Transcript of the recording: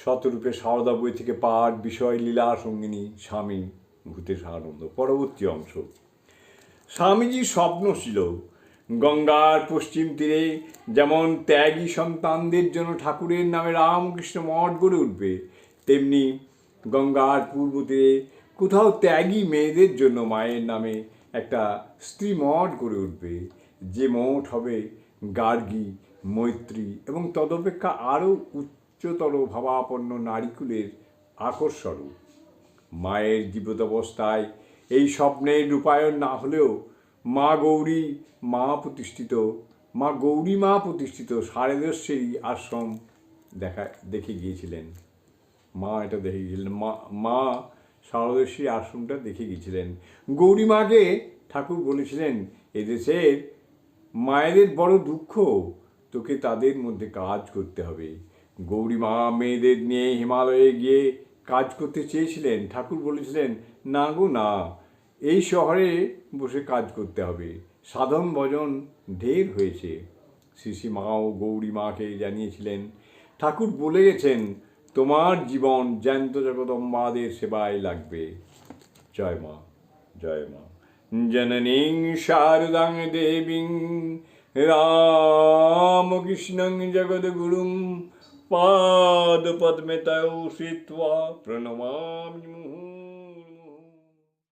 শতরূপে সারদা বই থেকে পাঠ, বিষয়, লীলা, সঙ্গিনী, স্বামী, ভূতের আনন্দ পরবর্তী অংশ। স্বামীজির স্বপ্ন ছিল গঙ্গার পশ্চিম তীরে যেমন ত্যাগী সন্তানদের জন্য ঠাকুরের নামে রামকৃষ্ণ মঠ গড়ে উঠবে, তেমনি গঙ্গার পূর্ব তীরে কোথাও ত্যাগী মেয়েদের জন্য মায়ের নামে একটা স্ত্রী মঠ গড়ে উঠবে। যে মঠ হবে গার্গী, মৈত্রী এবং তদপেক্ষা আরও উচ্চতর ভাবাপন্ন নারীকুলের আকর্ষণও মায়ের জীবিতাবস্থায় এই স্বপ্নের রূপায়ণ না হলেও মা গৌরী মা প্রতিষ্ঠিত, মা গৌরী মা প্রতিষ্ঠিত সারেদস্যেরই আশ্রম দেখা, দেখে গিয়েছিলেন। মা এটা দেখে গিয়েছিলেন, মা মা আশ্রমটা দেখে গিয়েছিলেন। গৌরী মাকে ঠাকুর বলেছিলেন এদেশের মায়েদের বড় দুঃখ, তোকে তাদের মধ্যে কাজ করতে হবে। গৌরীমা মেয়েদের নিয়ে হিমালয়ে গিয়ে কাজ করতে চেয়েছিলেন। ঠাকুর বলেছিলেন, না গো, না। এই শহরে বসে কাজ করতে হবে। সাধন ভজন ঢের হয়েছে। শ্রী মাও গৌরী মাকে জানিয়েছিলেন। ঠাকুর বলে গেছেন, তোমার জীবন জ্যান্ত জগদম্বাদের সেবায় লাগবে। জয় মা জয় মা। জননীং শারদাং দেবীং রামকৃষ্ণং জগদ্গুরুং पादपद्मतौ श्रित्वा प्रणमामि मुहुः